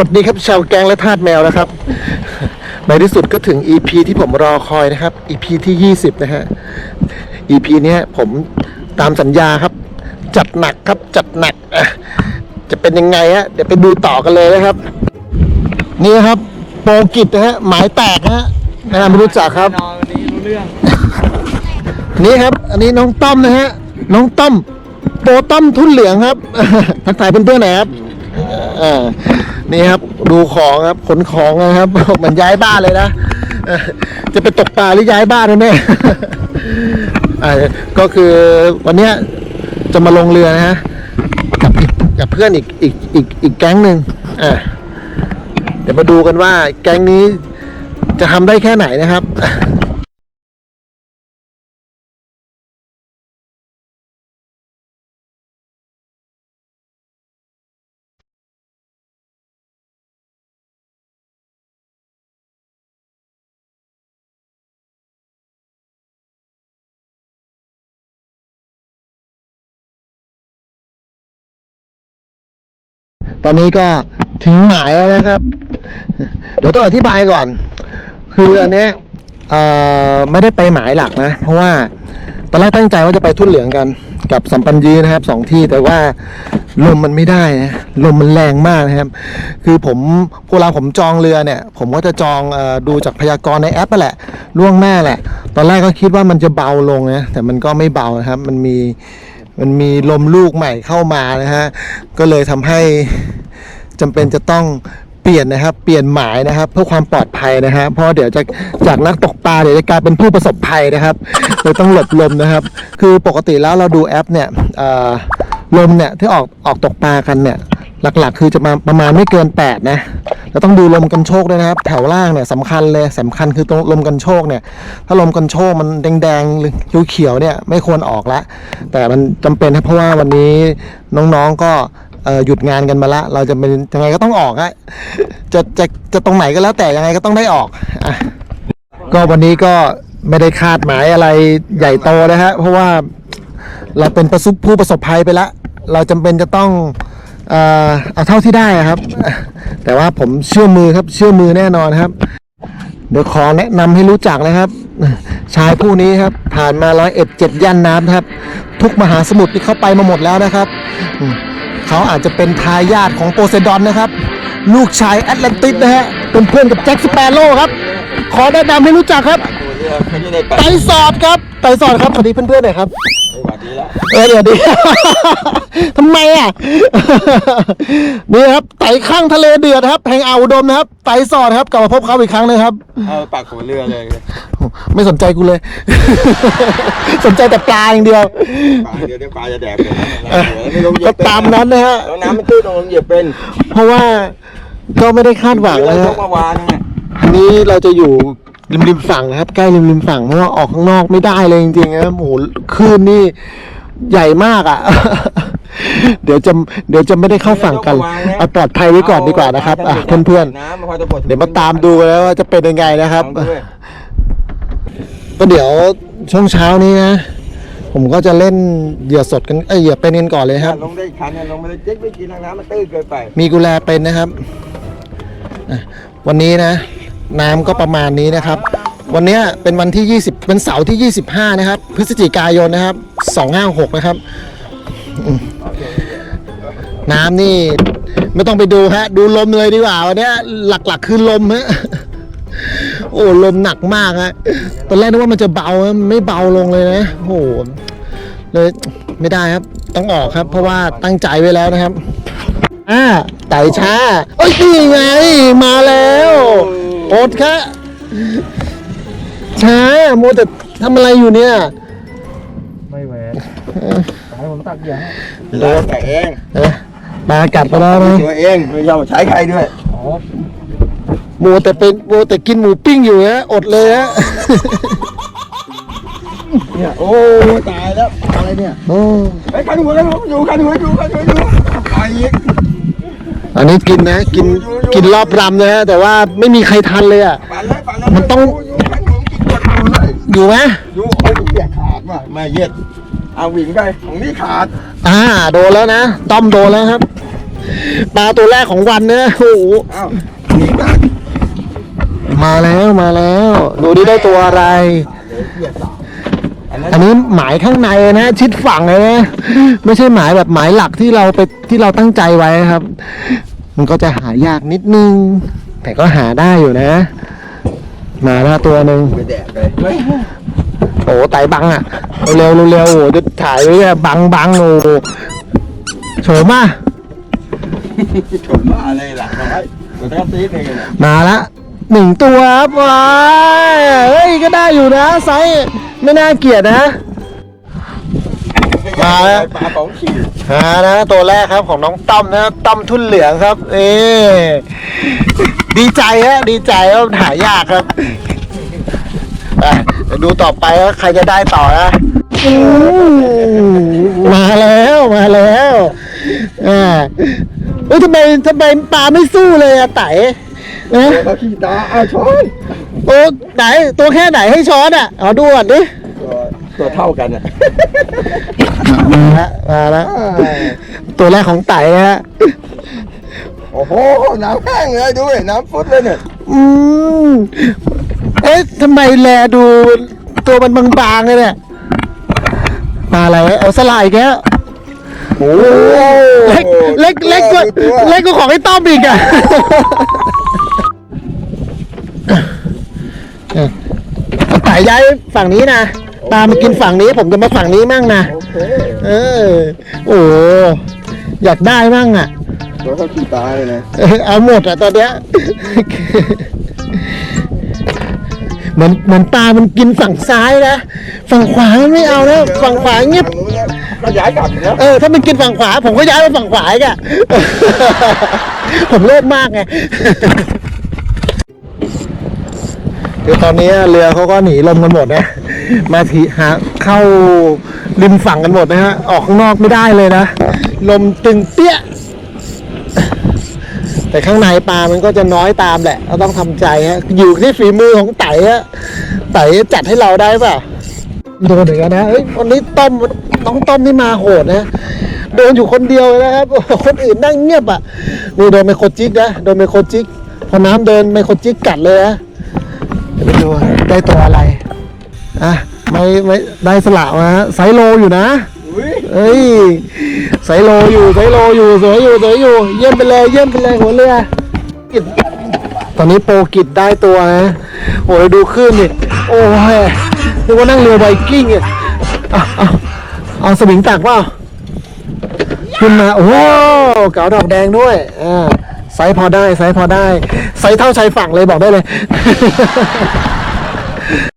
สวัสดีครับชาวแกงและทาสแมวนะครับ ในที่สุดก็ถึง EP ที่ผมรอคอยนะครับ EP ที่ 20 นะฮะ EP เนี้ยผมตามสัญญาครับ จัดหนักครับจัดหนักอะจะเป็นยังไงฮะเดี๋ยวไปดูต่อกันเลยนะครับ นี่ครับโปรกิจนะฮะหมายแตกนะฮะนะไม่รู้จักครับ นอนวันนี้รู้เรื่อง นี่ครับ อันนี้น้องต้อมนะฮะ น้องต้อมโปรต้อมทุ่นเหลืองครับ ทักทายเพื่อนๆหน่อยครับอ่า นี่ครับดูของครับขนของนะครับเหมือนย้ายบ้านเลยนะจะไปตกปลาหรือย้ายบ้านนะเนี่ยอ่าก็คือวันเนี้ยจะมาลงเรือนะฮะกับอีกกับเพื่อนอีกอีกอีกอีกแก๊งหนึ่งอ่าเดี๋ยวมาดูกันว่าแก๊งนี้จะทำได้แค่ไหนนะครับ ตอนนี้ก็ถึงหมายแล้วนะครับ เดี๋ยวต้องอธิบายก่อน คืออันนี้ไม่ได้ไปหมายหลักนะ เพราะว่าตอนแรกตั้งใจว่าจะไปทุ่นเหลืองกัน กับสัมปันยีนะครับสองที่แต่ว่าลมมันไม่ได้นะลมมันแรงมากนะครับ คือผมพวกเราผมจองเรือเนี่ย ผมก็จะจองออดูจากพยากรณ์ในแอปนั่นแหละล่วงหน้าแหละ ตอนแรกก็คิดว่ามันจะเบาลงนะแต่มันก็ไม่เบานะครับ มันมี มันมีลมลูกใหม่เข้ามานะฮะก็เลยทำให้จำเป็นจะต้องเปลี่ยนนะครับ เปลี่ยนหมายนะครับ เพื่อความปลอดภัยนะฮะเพราะเดี๋ยวจะจากนักตกปลาเดี๋ยวจะกลายเป็นผู้ประสบภัยนะครับเลยต้องหลบลมนะครับ คือปกติแล้วเราดูแอปเนี่ยเอ่อลมเนี่ยที่ออกออกตกปลากันเนี่ย หลักๆ คือจะมาประมาณไม่เกิน 8 นะเราต้องดูลมกันโชกด้วยนะครับ แถวล่างเนี่ยสำคัญเลยสำคัญคือตรงลมกันโชกเนี่ย ถ้าลมกันโชกมันแดงๆหรือเขียวๆเนี่ยไม่ควรออกละ แต่มันจำเป็นนะเพราะว่าวันนี้น้องๆก็หยุดงานกันมาละ เราจะเป็นยังไงก็ต้องออกอะจะจะจะตรงไหนก็แล้วแต่ยังไงก็ต้องได้ออกอะก็วันนี้ก็ไม่ได้คาดหมายอะไรใหญ่โตนะฮะเพราะว่าเราเป็นประสบผู้ประสบภัยไปละ เราจำเป็นจะต้อง เอ่อเอาเท่าที่ได้ครับ แต่ว่าผมเชื่อมือครับ เชื่อมือแน่นอนครับ เดี๋ยวขอแนะนำให้รู้จักนะครับ ชายผู้นี้ครับ ผ่านมาร้อยเอ็ดเจ็ดย่านน้ำครับ ทุกมหาสมุทรที่เขาไปมาหมดแล้วนะครับ เขาอาจจะเป็นทายาทของโปเซดอนนะครับ ลูกชายแอตแลนติสนะฮะเป็นเพื่อนกับแจ็คสเปโร่ครับ ขอแนะนำให้รู้จักครับไตรสอดครับไตรสอดครับสวัสดีเพื่อนๆหน่อยครับสวัสดีแล้วเออเดี๋ยวดีทำไมอะนี่ครับไต่ข้างทะเลเดือดครับแห่งอ่าวอุดมนะครับไต่สอดครับกลับมาพบเขาอีกครั้งเลยครับเอาปากหัวเรือเลย ไม่สนใจกูเลย สนใจแต่ปลาอย่างเดียว ปลาเดี๋ยวเดี๋ยวปลาจะแดกเลยนะไม่ลงเหยียก็บเป็นตามนั้นนะฮะแล้วน้ำมันตื้นลงเหยียบเป็น เพราะว่าก็ไม่ได้คาดหวังเรานะยฮะกมาวานเนี่ยทีนี้เราจะอยู่ริมริมฝั่งนะครับ ใกล้ริมริมฝั่งเพราะว่าออกข้างนอกไม่ได้เลยจริงๆนะโอ้โหคลื่นนี่ใหญ่มากอะ เดี๋ยวจะเดี๋ยวจะไม่ได้เข้าฝั่งกันเอาปลอดภัยไว้ก่อนดีกว่านะครับ อะเพื่อนๆน้ำมันพอจะหมดเดี๋ยวมาตามดูกันแล้วว่าจะเป็นยังไงนะครับลองด้วย ก็เดี๋ยวช่วงเช้านี้นะ ผมก็จะเล่นเหยื่อสดกันเอ้ยเหยื่อเป็นกันก่อนเลยครับ ลงได้อีกคันเนี่ยลงไม่ได้เจ๊กไม่กินทางน้ำมันตื้นเกินไป มีกุแลเป็นนะครับอะวันนี้นะ น้ำก็ประมาณนี้นะครับ วันเนี้ยเป็นวันที่ 20เป็นเสาร์ที่ 25 นะครับ พฤศจิกายนนะครับ 256 นะครับอืมน้ำนี่ไม่ต้องไปดูฮะ ดูลมเลยดีกว่าวันเนี้ยหลักๆคือลมฮะโอ้ลมหนักมากฮะตอนแรกนึกว่ามันจะเบาฮะมันไม่เบาลงเลยนะโอ้โหเลยไม่ได้ครับ ต้องออกครับ เพราะว่าตั้งใจไว้แล้วนะครับอ่าไต่ช้าเอ้ยนี่ไงมาแล้วโอดค่ะช้าโมวแต่ทำอะไรอยู่เนี่ยไม่แหวนสายผมตักเหยื่อให้โดนแต่เองเอ๊ะปลากัดไปแล้วนะตัวเองไม่ยอมใช้ใครด้วย โมวแต่เป็นโมวแต่กินหมูปิ้งอยู่ฮะอดเลยฮะ เนี่ยโอ้ตายแล้วอะไรเนี่ยโอ้ไอ้ยคันหัวคันหัวอยู่คันหัวอยู่คันหัวอยู่ไปอีกอันนี้กินนะ กินกินรอบรำนะฮะแต่ว่าไม่มีใครทันเลยอะปั่นเลยปั่นเลยมันต้องยู่คันหัวกินกดอยู่เลยอยู่ไหมอยู่โอ้ยเสียขาดว่ะไม่เย็ดเอาหวิ่งไปของนี่ขาดอ่าโดนแล้วนะต้อมโดนแล้วครับปลาตัวแรกของวันนะโอ้โหอ้าวนี่กัน มาแล้วมาแล้ว ดูดิได้ตัวอะไร อันนี้หมายข้างในนะ ชิดฝั่งเลยนะไม่ใช่หมายแบบหมายหลักที่เราไปที่เราตั้งใจไว้ครับ มันก็จะหายากนิดนึง แต่ก็หาได้อยู่นะ มาแล้วตัวหนึ่งไปแดกเลยโอ้ไตบังอะเร็วๆเร็วๆโอ้จะถ่ายไว้อะบังบังโอ้โฉมอะชมว่าอะไรหลักน้อยมันต้องตีเองเนี่ยมาละ หนึ่งตัวครับว้ายเฮ้ยก็ได้อยู่นะไซส์ไม่น่าเกลียดนะมาแล้วปลาของขี่ฮานะตัวแรกครับของน้องต้อมนะต้อมทุ่นเหลืองครับ เอดีใจฮะดีใจว่าหายากครับไปเดี๋ยวดูต่อไปว่าใครจะได้ต่อนะอืมมาแล้วมาแล้วอ่าเอ้ยทำไมทำไมปลาไม่สู้เลยอะไต่ นะเขาขี่ตาอ้าวช้อนตัวไหนตัวแค่ไหนให้ช้อนอะเอาดูก่อนดิตัวตัวเท่ากันอะมาแล้วมาแล้วตัวแรกของไต่ฮะโอ้โหน้ำแห้งเลยดูดิน้ำฟุดเลยเนี่ยอืมเอ๊ะทำไมแลดู ตัวมันบางๆเลยเนี่ยมาอะไรวะเอาสลายอีกแล้วโอ้เล็กเล็กเล็กกว่าเล็กกว่าของไอ้ต้อมอีกอะ เอาไต่ย้ายฝั่งนี้นะปลามากินฝั่งนี้ ผมจะมาฝั่งนี้มั่งนะโอเคเออ โอ้อยากได้มั่งอะตัวเขาขี่ตาเลยนะเออเอาหมดอะตอนเนี้ยเหมือนเหมือนปลามันกินฝั่งซ้ายนะฝั่งขวามันไม่เอานะฝั่งขวาเงียบฝั่งนู้นเนี่ยก็ย้ายกลับนะเออถ้ามันกินฝั่งขวา ผมก็ย้ายไปฝั่งขวาอีกอะ ผมโลภมากไงคือตอนนี้เรือเขาก็หนีลมกันหมดนะ มาทีหาเข้าริมฝั่งกันหมดนะฮะ ออกข้างนอกไม่ได้เลยนะ ลมตึงเปี้ย แต่ข้างในปลามันก็จะน้อยตามแหละเราต้องทำใจฮะ อยู่ที่ฝีมือของไต่ฮะไต่จัดให้เราได้เปล่าโดนเหมือนกันนะเอ้ยวันนี้ต้มน้องต้มนี่มาโหดนะ โดนอยู่คนเดียวเลยนะครับ คนอื่นนั่งเงียบอะ นี่โดนไมโครจิกนะ โดนไมโครจิก พอน้ำเดินไมโครจิกกัดเลยนะเดี๋ยวไปดูได้ตัวอะไร อะ ไม่ไม่ได้สละมาฮะไซโลอยู่นะอุ้ยเอ้ยไซโลอยู่ไซโลอยู่สวยอยู่สวยอยู่ เยี่ยมไปเลยเยี่ยมไปเลยหัวเรือกิตอนนี้โปรกิจได้ตัวนะโอ้ยดูขึ้นดิโอ้ยนึกว่านั่งเรือไวกิ้งอะเอาเอาเอาสวิงตักเปล่า ขึ้นมา โอ้โหเก๋าดอกแดงด้วย อ่าไซส์พอได้ไซส์พอได้ไซส์เท่าชายฝั่งเลยบอกได้เลย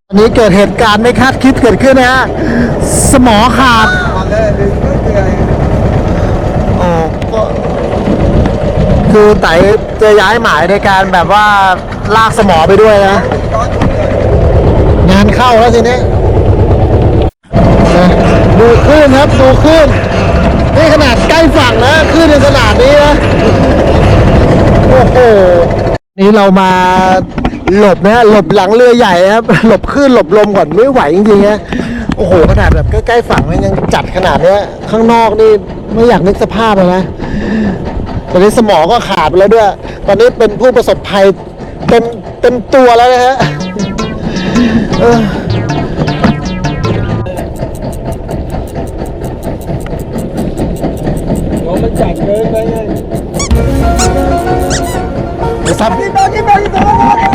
วันนี้เกิดเหตุการณ์ไม่คาดคิดเกิดขึ้นนะฮะสมอขาดมาเลยดึงก็เจออ๋อก็คือไต่จะย้ายหมายในการแบบว่าลากสมอไปด้วยนะช้อนทุกเลยงานเข้าแล้วทีนี้นะดูคลื่นครับดูคลื่น นี่ขนาดใกล้ฝั่งนะคลื่นในขนาดนี้นะโอ้โหนี่เรามาหลบนะหลบหลังเรือใหญ่ครับ หลบคลื่นหลบลมก่อนไม่ไหวจริงๆนะโอ้โหขนาดแบบใกล้ๆฝั่งมันยังจัดขนาดเนี้ย ข้างนอกนี่ไม่อยากนึกสภาพเลยนะตอนนี้สมองก็ขาดไปแล้วด้วย ตอนนี้เป็นผู้ประสบภัยเต็มเต็มตัวแล้วนะฮะ จัดเกินไปเดี๋ยวซับกินไปกินไปกินไป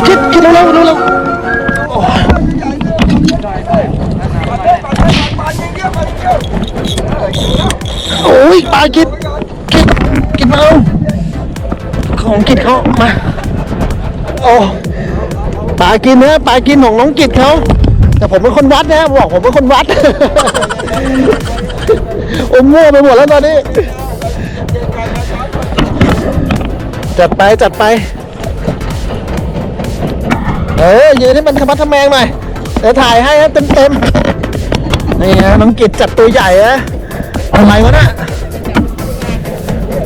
คิดคิดเร็วเร็วมาเต้นมาเต้นโอ้ยปลากิดกิดกิดมาเอาของกิดเขามาโอ้ปลากินนะปลากินของน้องกิดเขาแต่ผมเป็นคนวัดนะบอกผมเป็นคนวัดอมมั่วไปหมดแล้วตอนนี้ จัดไปจัดไป เออยืนให้มันธรรมะทะแมงหน่อยเดี๋ยวถ่ายให้เต็มเต็มนี่นะน้องกิจจัดตัวใหญ่นะอะไรวะน่ะ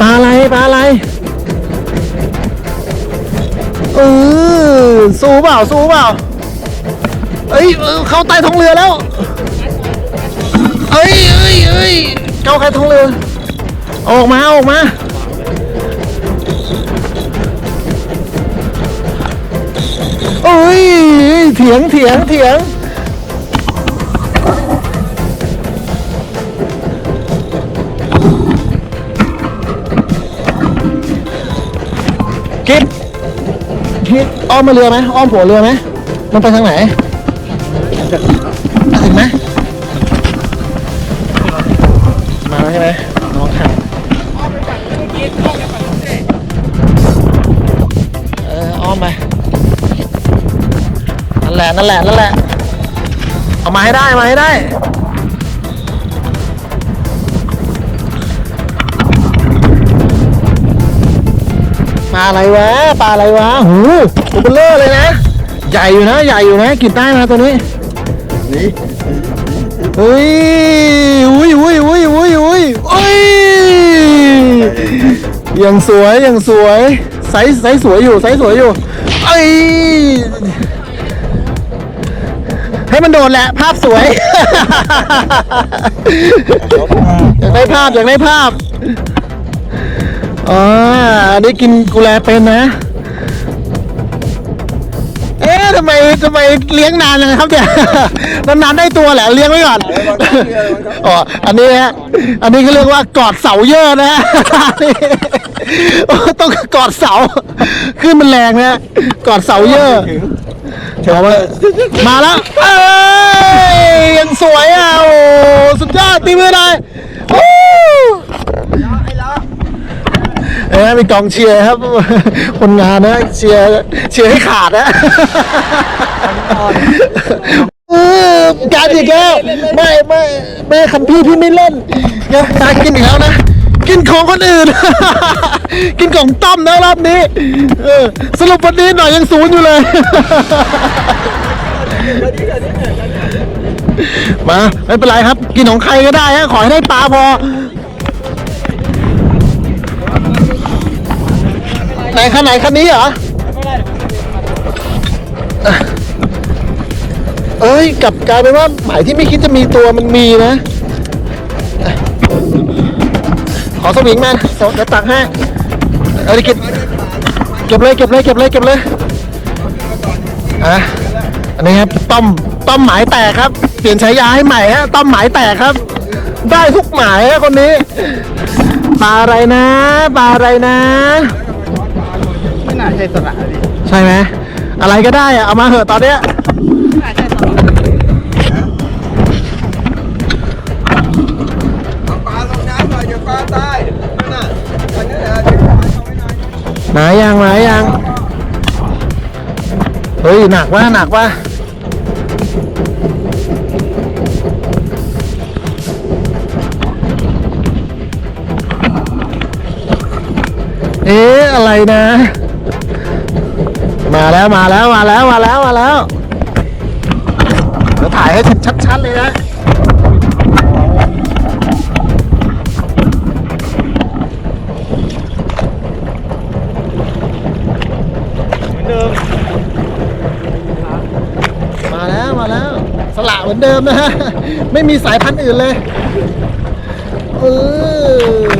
ปลาอะไรปลาอะไรเออสู้เปล่าสู้เปล่าเอ้ยเข้าใต้ท้องเรือแล้วเอ้ยเอ้ยเอ้ยเข้าใต้ท้องเรือออกมาออกมา เถียงเถียงเถียงกินกินอ้อมมาเรือไหมอ้อมหัวเรือไหมมันไปทางไหนถึงไหมมาแล้วใช่ไหม นั่นแหละนั่นแหละนั่นแหละเอามาให้ได้มาให้ได้ปลาอะไรวะปลาอะไรวะหูตัวเบลเลอร์เลยนะ ใหญ่อยู่นะ ใหญ่อยู่นะกินได้นะตัวนี้นี่เฮ้ยอุ้ยอุ้ยอุ้ยอุ้ยอุ้ยอุ้ยยังสวยยังสวยไซส์ไซส์สวยอยู่ไซส์สวยอยู่เอ้ย ให้มันโดนแหละ ภาพสวย อยากได้ภาพ อยากได้ภาพ อ๋ออันนี้กินกูแลเป็นนะ เอ๊ะทำไมทำไมเลี้ยงนานจังครับเนี่ย นานๆได้ตัวแหละเลี้ยงไว้ก่อน อ๋อ อันนี้ฮะ อันนี้เขาเรียกว่ากอดเสาเยอะนะฮะโอ้ต้องกอดเสา ขึ้นมันแรงนะฮะกอดเสาเยอะ เอามามาแล้วเอ้ยยังสวยอะโอ้สุดยอดตีมือหน่อยโอ้เอ้ยมีกองเชียร์ครับ คนงานนะเชียร์เชียร์ให้ขาดนะเออ การอีกแล้วไม่ไม่ไม่คันพี่พี่ไม่เล่นเนี่ยตากินอีกแล้วนะ กินของคนอื่น กินของต้อมนะรอบนี้เออสรุปวันนี้หน่อยยังศูนย์อยู่เลย มาไม่เป็นไรครับ กินของใครก็ได้ฮะขอให้ได้ปลาพอไหนคันไหนคันนี้เหรอ เอ้ยกลับกลายเป็นว่าหมายที่ไม่คิดจะมีตัวมันมีนะ ขอสวิงมาเดี๋ยวตักให้เอาดิเก็บเก็บเลยเก็บเลยเก็บเลยเก็บเลยอะอันนี้ครับต้อมต้อมหมายแตกครับ เปลี่ยนฉายาให้ใหม่ฮะต้อมหมายแตกครับ ได้ทุกหมายฮะคนนี้ปลาอะไรนะปลาอะไรนะไม่น่าใช่สระดิใช่ไหมอะไรก็ได้อะเอามาเหอะตอนเนี้ย น่าปลาลงน้ำหน่อยเดี๋ยวปลาตายนั่นน่ะอันนี้นะเดี๋ยวปลาเข้าไม่ได้นะหมายังหมายังเฮ้ย หนักว่าหนักว่าเอ๊ะ อะไรนะ มาแล้วมาแล้วมาแล้วมาแล้วมาแล้วเดี๋ยว ถ่ายให้ชัดๆเลยนะเหมือนเดิมมาแล้วมาแล้ว สละเหมือนเดิมนะฮะ ไม่มีสายพันธุ์อื่นเลยเออ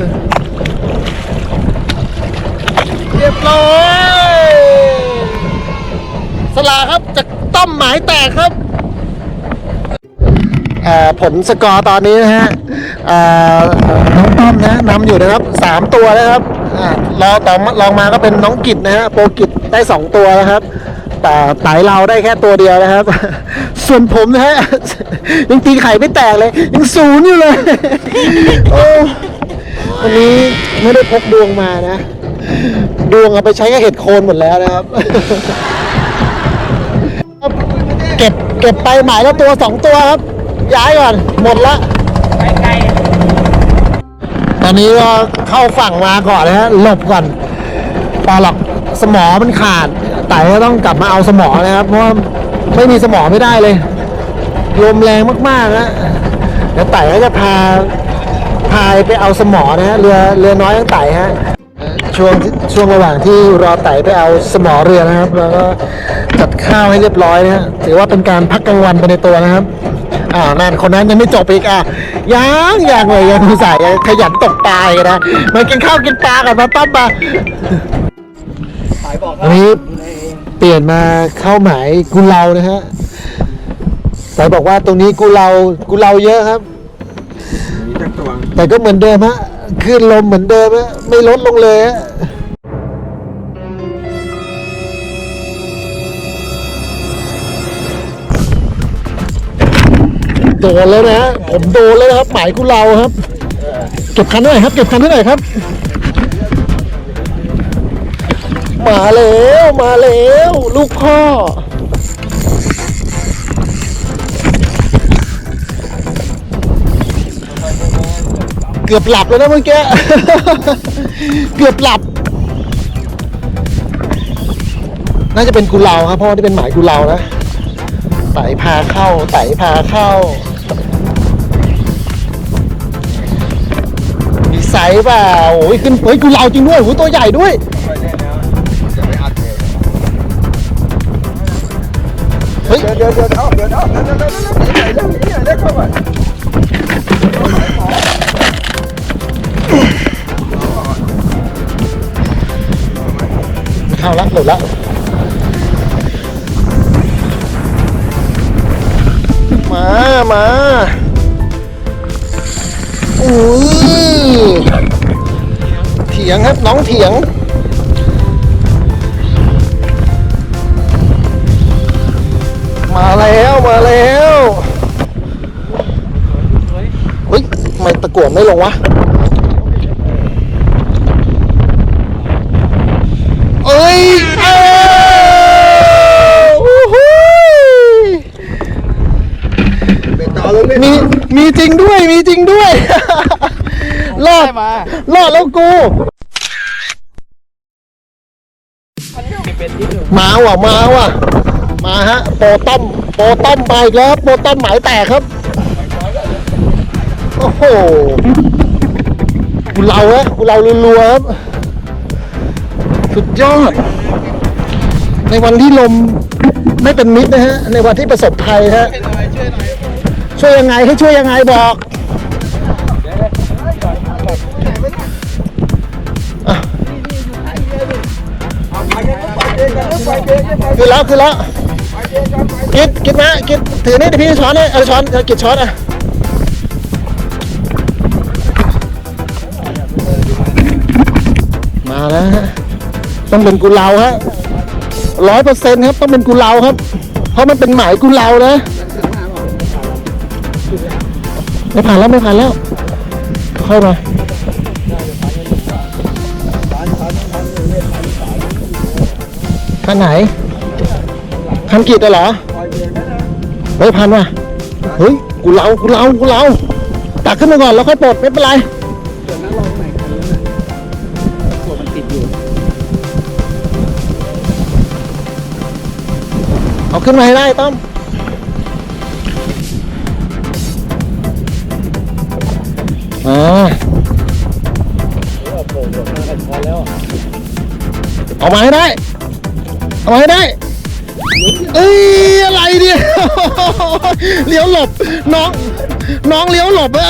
เรียบร้อยสละครับจากต้อมหมายแตกครับอ่า ผลสกอร์ตอนนี้นะฮะอ่าน้องต้อมนะนำอยู่นะครับสามตัวนะครับอ่ารอต่อลองมาก็เป็นน้องกิจนะฮะโปรกิจได้สองตัวนะครับแต่ไตเราได้แค่ตัวเดียวนะครับ ส่วนผมนะฮะยังตีไข่ไม่แตกเลย ยังศูนย์อยู่เลยวันนี้ไม่ได้พกดวงมานะ ดวงเอาไปใช้กับเห็ดโคนหมดแล้วนะครับ เก็บเก็บไปหมายละตัวสองตัวครับ ย้ายก่อน หมดละไกลตอนนี้ก็เข้าฝั่งมาก่อนนะฮะหลบก่อนปลาหลอกสมอมันขาดไต่ก็ต้องกลับมาเอาสมอนะครับ เพราะว่าไม่มีสมอไม่ได้เลยลมแรงมากๆนะเดี๋ยวไต่ก็จะพาพายไปเอาสมอนะฮะเรือเรือน้อยต้องไต่ฮะช่วงช่วงระหว่างที่รอไต่ไปเอาสมอเรือนะครับ แล้วก็จัดข้าวให้เรียบร้อยนะฮะถือว่าเป็นการพักกลางวันไปในตัวนะครับ อ่านั่นคนนั้นยังไม่จบอีกอะยังยังเลยยังผู้สายยังขยันตกปลาอีกนะมากินข้าวกินปลากันมาปั๊บมาสายบอกวันนี้เปลี่ยนมาเข้าหมายกุเลานะฮะสายบอกว่าตรงนี้กุเลากุเลาเยอะครับมีจักตัวแต่ก็เหมือนเดิมฮะคลื่นลมเหมือนเดิมฮะไม่ลดลงเลยฮะ โดนแล้วนะฮะผมโดนแล้วนะครับหมายกุเลาครับ เก็บคันเท่าไหร่ครับ เก็บคันเท่าไหร่ครับ มาแล้วมาแล้วลูกพ่อเกือบหลับแล้วนะเมื่อกี้ เกือบหลับ น่าจะเป็นกุเลาครับเพราะว่าที่เป็นหมายกุเลานะไต่พาเข้าไต่พาเข้า เปล่าโอ้ยขึ้นเฮ้ยกุเลาจริงด้วยโอ้ยตัวใหญ่ด้วยเล่นแล้วจะไปอัดเลยเฮ้ยเดี๋ยวเดี๋ยวเดี๋ยวเอาเดี๋ยวเอาเดี๋ยวเดี๋ยวเดี๋ยวเดี๋ยวเดี๋ยวเดี๋ยวเดี๋ยวเข้ามาเข้าละหลุดละมามาอุ้ย ถียงครับ น้องเถียง มาแล้วมาแล้วเฮ้ยทำไมตะกรวดไม่ลงวะเอ้ยเอ้ยวู้ฮู้เป็นต่อลงนี่มีมีจริงด้วยมีจริงด้วย รอดรอดแล้วกู มาว่ะมาว่ะมาฮะโปต้อมโปต้อมมาอีกแล้วโปต้อมหมายแตกครับโอ้โหกูเราฮะกูเรารัวๆครับสุดยอด ในวันที่ลมไม่เป็นมิตรนะฮะในวันที่ประสบภัยฮะช่วยยังไงให้ช่วยยังไงบอก ดินกันไปคือแล้วคือแล้วกินกันไปกิดกิดมากิดถือนี่เดี๋ยวพี่ช้อนให้เอาช้อนเอากิดช้อนอะมาแล้วฮะต้องเป็นกุเลาฮะร้อยเปอร์เซ็นต์ครับต้องเป็นกุเลาครับ เพราะมันเป็นหมายกุเลานะไม่ผ่านแล้วไม่ผ่านแล้วค่อยมาคันไหน คันกีดเหรอเฮ้ยพันว่ะเฮ้ยกูเลากูเลากูเลาตักขึ้นมาก่อนแล้วค่อยปลดไม่เป็นไรเอาขึ้นมาให้ได้ต้อมอ่าเอามาให้ได้ เอามาให้ได้ อ้ยอะไรเนี่ยเลี้ยวหลบน้อง น้องเลี้ยวหลบอะ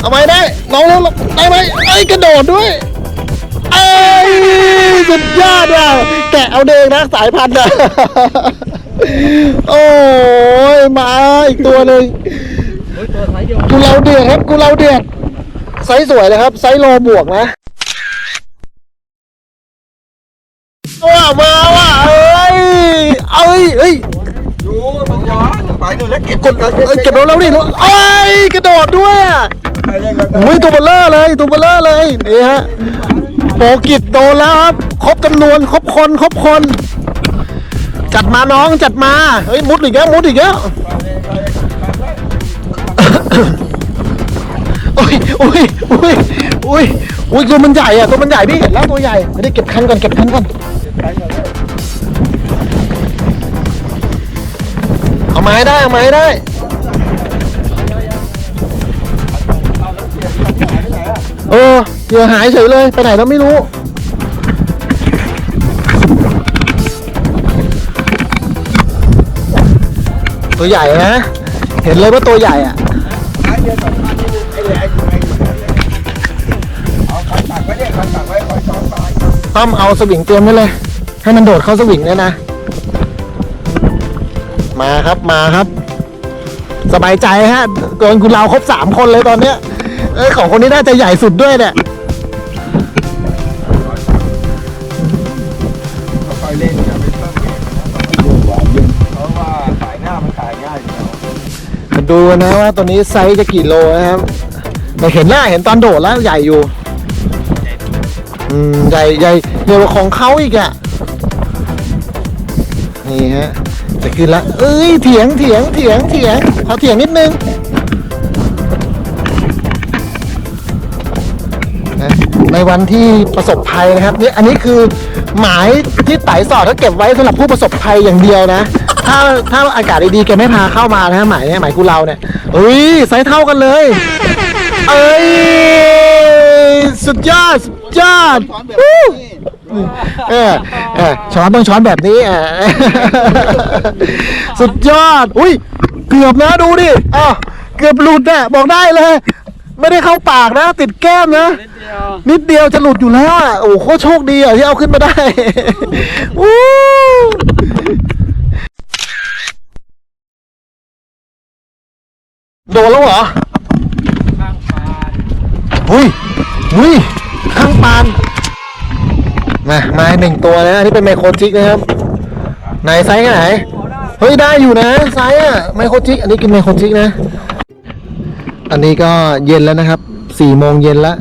เอาไม้ได้น้องเลี้ยวหลบได้ไหมเอ้ยกระโดดด้วยเอ้ยสุดยอดว่ะแกะเอาเองนะสายพันธุ์อะโอ้ยมาอีกตัวหนึ่งกูเราเดือดครับกูเราเดือดไซส์สวยเลยครับ ไซส์โลบวกนะ ว่ามาว่ะเอ้ยเอ้ยเอ้ยดูมันย้อนไปดูแล้วเก็บกดเอ้ยเก็บรถแล้วดิเอ้ยกระโดดด้วยอะไปเล่นกันอุ้ยตัวเบลเลอร์เลยตัวเบลเลอร์เลยนี่ฮะโปกิจโดนแล้วครับครบจำนวนครบคนครบคน จัดมาน้องจัดมาเฮ้ยมุดอีกแล้วมุดอีกแล้ว ยโอ้ยโอ้ยโอ้ยโอ้ยตัวมันใหญ่อะตัวมันใหญ่พี่เห็นแล้วตัวใหญ่ไม่ได้เก็บคันก่อนเก็บคันก่อนเอาไม้ได้เอาไม้ได้เออเหยื่อหายเฉยเลยไปไหนแล้วไม่รู้ตัวใหญ่นะ เห็นเลยว่าตัวใหญ่อะ ต้อมเอาสวิงเตรียมไว้เลย ให้มันโดดเข้าสวิงเนี่ยนะ มาครับมาครับ สบายใจฮะเกินคุณเราครบสามคนเลยตอนเนี้ยเอ้ยของคนนี้น่าจะใหญ่สุดด้วยเนี่ยค่อยเล่นอย่าไปเพิ่มเกมนะเพราะว่าสายหน้ามันขายง่ายอยู่แล้วมาดูนะว่าตัวนี้ไซส์จะกี่โลนะครับแต่เห็นหน้าเห็นตอนโดดแล้วใหญ่อยู่ อืมใหญ่ใหญ่ใหญ่กว่าของเขาอีกอะ่ะ นี่ฮะจะขึ้นละเอ้ยเถียงเถียงเถียงเถียงขอเถียงนิดนึงนะในวันที่ประสบภัยนะครับนี่อันนี้คือหมายที่ไต่สอดเขาเก็บไว้สำหรับผู้ประสบภัยอย่างเดียวนะ ถ้าถ้าอากาศดีๆแกไม่พาเข้ามานะฮะหมายเนี่ยหมายกูเราเนี่ยเอ้ยไซส์เท่ากันเลย เอ้ยสุดยอด สุดยอดวู้เออเออช้อนต้องช้อนแบบนี้อะสุดยอด อุ้ย เกือบนะดูดิอ้าวเกือบหลุดอะบอกได้เลย ไม่ได้เข้าปากนะ ติดแก้มนะ นิดเดียวจะหลุดอยู่แล้วอะ โอ้โหโคตรโชคดีอะที่เอาขึ้นมาได้วู้โดนแล้วเหรอ ข้างปลา อุ้ยอุ้ยข้างปาน มามาหนึ่งตัวนะอันนี้เป็นไมโครจิกนะครับ ไหนไซส์ไหน เฮ้ยได้อยู่นะไซส์อะไมโครจิกอันนี้กินไมโครจิกนะ อันนี้ก็เย็นแล้วนะครับสี่โมงเย็นล้ว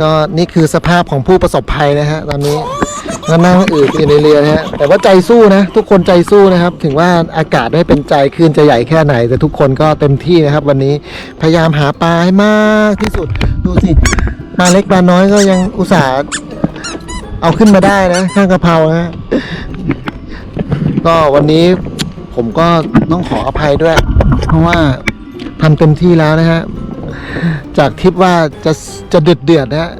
ก็นี่คือสภาพของผู้ประสบภัยนะฮะตอนนี้ก็นั่งอืดอยู่ในเรือนะฮะแต่ว่าใจสู้นะ ทุกคนใจสู้นะครับ ถึงว่าอากาศไม่เป็นใจคลื่นจะใหญ่แค่ไหน แต่ทุกคนก็เต็มที่นะครับ วันนี้พยายามหาปลาให้มากที่สุดดูสิปลาเล็กปลาน้อยก็ยังอุตส่าห์ เอาขึ้นมาได้นะข้างกะเพรานะฮะก็วันนี้ผมก็ต้องขออภัยด้วย เพราะว่าทำเต็มที่แล้วนะฮะจากทริปว่าจะจะเดือดเดือดนะฮะ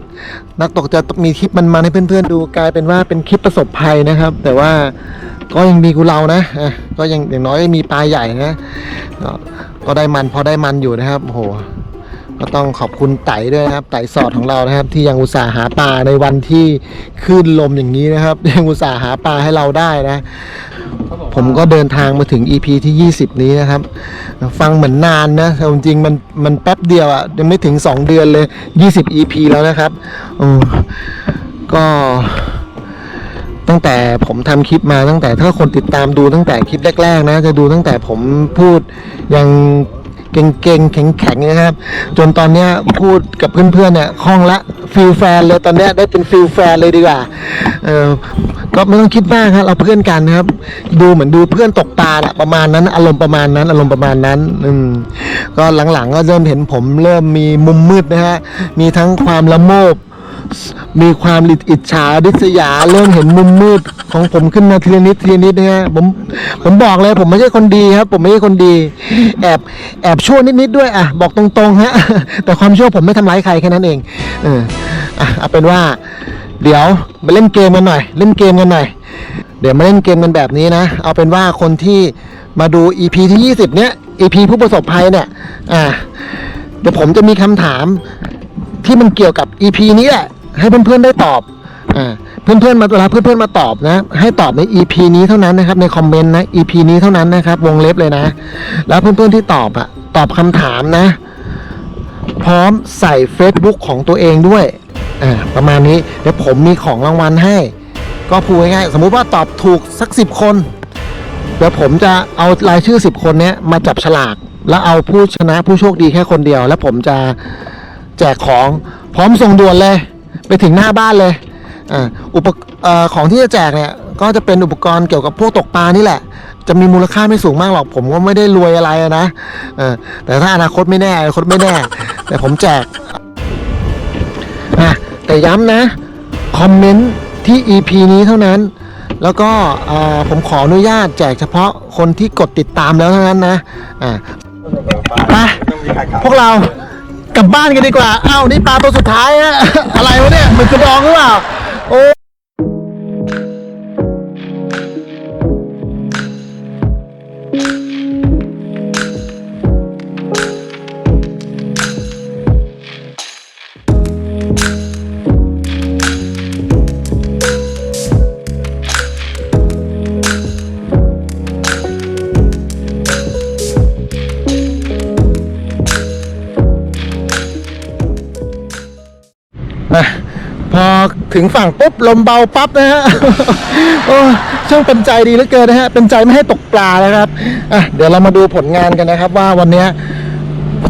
นักตกจะมีคลิปมันมาให้เพื่อนๆดูกลายเป็นว่าเป็นคลิปประสบภัยนะครับ แต่ว่าก็ยังมีกูเรานะก็ยังอย่างน้อยมีปลาใหญ่นะก็ก็ได้มันพอได้มันอยู่นะครับโอ้โห ก็ต้องขอบคุณไต่ด้วยนะครับ ไต่สอดของเรานะครับ ที่ยังอุตส่าห์หาปลาในวันที่คลื่นลมอย่างนี้นะครับ ยังอุตส่าห์หาปลาให้เราได้นะ ผมก็เดินทางมาถึง EP ที่ 20 นี้นะครับ ฟังเหมือนนานนะแต่จริงๆมันมันแป๊บเดียวอะ่ะยังไม่ถึง 2 เดือนเลย 20 EP แล้วนะครับก็ตั้งแต่ผมทำคลิปมาตั้งแต่ถ้าคนติดตามดูตั้งแต่คลิปแรกๆนะ จะดูตั้งแต่ผมพูดยัง เก่งๆแข็งๆนะครับ จนตอนนี้พูดกับเพื่อนๆเนี่ยคล่องละฟิลแฟนเลยตอนนี้ได้เป็นฟิลแฟนเลยดีกว่าเออก็ไม่ต้องคิดมากครับเราเพื่อนกันนะครับ ดูเหมือนดูเพื่อนตกปลาละประมาณนั้น อารมณ์ประมาณนั้น อารมณ์ประมาณนั้นอืมก็หลังๆก็เริ่มเห็นผมเริ่มมีมุมมืดนะฮะมีทั้งความละโมบ มีความลิดอิจฉาดิษยาเริ่มเห็นมุมมืดของผมขึ้นมาทีละนิดทีละนิดนะฮะผมผมบอกเลย ผมไม่ใช่คนดีครับ ผมไม่ใช่คนดี แอบแอบชั่วนิดๆด้วยอะบอกตรงๆฮะแต่ความชั่วผมไม่ทำร้ายใครแค่นั้นเองเอออะเอาเป็นว่า เดี๋ยวมาเล่นเกมกันหน่อย เล่นเกมกันหน่อย เดี๋ยวมาเล่นเกมกันแบบนี้นะเอาเป็นว่าคนที่มาดู EP ที่ 20 เนี้ย EP ผู้ประสบภัยเนี่ยอ่าเดี๋ยวผมจะมีคำถามที่มันเกี่ยวกับ EP นี้แหละ ให้เพื่อนๆได้ตอบอ่าเพื่อนๆมาเวลาเพื่อนๆมาตอบนะ ให้ตอบใน EP นี้เท่านั้นนะครับ ในคอมเมนต์นะ EP นี้เท่านั้นนะครับ วงเล็บเลยนะ แล้วเพื่อนๆที่ตอบอะตอบคำถามนะ พร้อมใส่ Facebook ของตัวเองด้วยอ่าประมาณนี้เดี๋ยวผมมีของรางวัลให้ ก็พูดง่ายๆสมมุติว่าตอบถูกสักสิบคนเดี๋ยวผมจะเอารายชื่อสิบคนนี้มาจับฉลาก แล้วเอาผู้ชนะผู้โชคดีแค่คนเดียว แล้วผมจะแจกของพร้อมส่งด่วนเลย ไปถึงหน้าบ้านเลยอุปอของที่จะแจกเนี่ยก็จะเป็นอุปกรณ์เกี่ยวกับพวกตกปลานี่แหละ จะมีมูลค่าไม่สูงมากหรอก ผมก็ไม่ได้รวยอะไรนะเออแต่ถ้าอนาคตไม่แน่อนาคตไม่แน่ แต่ผมแจกอะแต่ย้ำนะ คอมเมนต์ที่ EP นี้เท่านั้น แล้วก็อ่าผมขออนุญาตแจกเฉพาะคนที่กดติดตามแล้วเท่านั้นนะอ่าไปพวกเรา กลับบ้านกันดีกว่า เอ้านี่ปลาตัวสุดท้ายฮะ อะไรวะเนี่ยมันกระดองหรือเปล่า ถึงฝั่งปุ๊บลมเบาปั๊บนะฮะโอ้ช่างเป็นใจดีเหลือเกินนะฮะเป็นใจไม่ให้ตกปลานะครับอะเดี๋ยวเรามาดูผลงานกันนะครับ ว่าวันนี้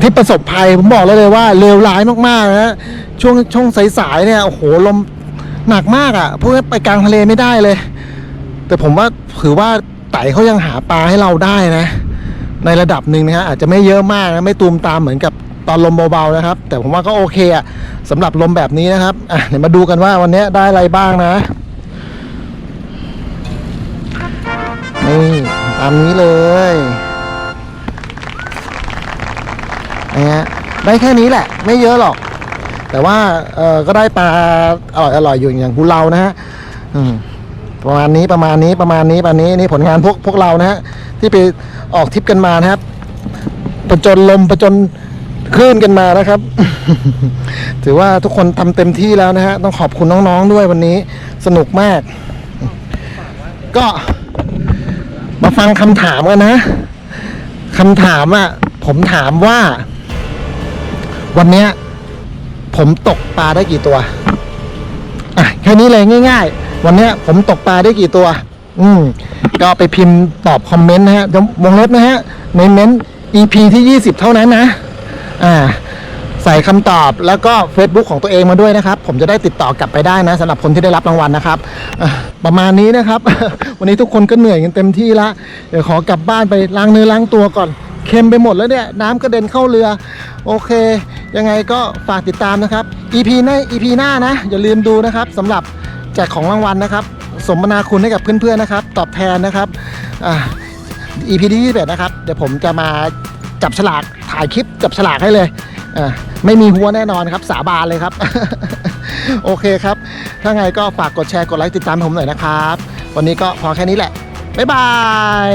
ที่ประสบภัยผมบอกเลยเลยว่าเลวร้ายมากๆนะฮะช่วงช่วงสายๆเนี่ยโอ้โหลมหนักมากอะ่ะพวกนี้ไปกลางทะเลไม่ได้เลย แต่ผมว่าถือว่าไต่เขายังหาปลาให้เราได้นะ ในระดับหนึ่งนะฮะอาจจะไม่เยอะมากนะไม่ตูมตามเหมือนกับ ตอนลมเบาๆนะครับ แต่ผมว่าก็โอเคอะสำหรับลมแบบนี้นะครับอะเดี๋ยวมาดูกันว่าวันนี้ได้อะไรบ้างนะนี่ตามนี้เลยนะฮะได้แค่นี้แหละ ไม่เยอะหรอก แต่ว่าเออก็ได้ปลาอร่อยอร่อยอยู่อย่างกุเรานะฮะอืมประมาณนี้ประมาณนี้ประมาณนี้ประมาณนี้นี่ผลงานพวกพวกเรานะฮะที่ไปออกทริปกันมานะครับประจนลมประจน คลื่นกันมานะครับ ถือว่าทุกคนทำเต็มที่แล้วนะฮะ ต้องขอบคุณน้องๆด้วยวันนี้สนุกมาก ก็มาฟังคำถามกันนะคำถามอะ ผมถามว่า วันเนี้ย ผมตกปลาได้กี่ตัวอะแค่นี้เลยง่าย ๆ วันเนี้ย ผมตกปลาได้กี่ตัว อืม ก็ไปพิมพ์ตอบคอมเมนต์นะฮะวงเล็บนะฮะในเม้นต์ EP ที่ 20 เท่านั้นนะ อ่าใส่คำตอบแล้วก็ Facebook ของตัวเองมาด้วยนะครับ ผมจะได้ติดต่อกลับไปได้นะสำหรับคนที่ได้รับรางวัลนะครับ ประมาณนี้นะครับ วันนี้ทุกคนก็เหนื่อยกันเต็มที่ละเดี๋ยวขอกลับบ้านไปล้างเนื้อล้างตัวก่อนเค็มไปหมดแล้วเนี่ย น้ำกระเด็นเข้าเรือ โอเค ยังไงก็ฝากติดตามนะครับ EP หน้า EP หน้านะ อย่าลืมดูนะครับสำหรับแจกของรางวัลนะครับ สมนาคุณให้กับเพื่อนๆนะครับ ตอบแทนนะครับ EP ที่21นะครับ เดี๋ยวผมจะมา จับฉลากถ่ายคลิปจับฉลากให้เลยอ่าไม่มีหัวแน่นอนครับ สาบานเลยครับ โอเคครับ ถ้าไงก็ฝากกดแชร์กดไลค์ติดตามผมหน่อยนะครับ วันนี้ก็พอแค่นี้แหละ บ๊ายบาย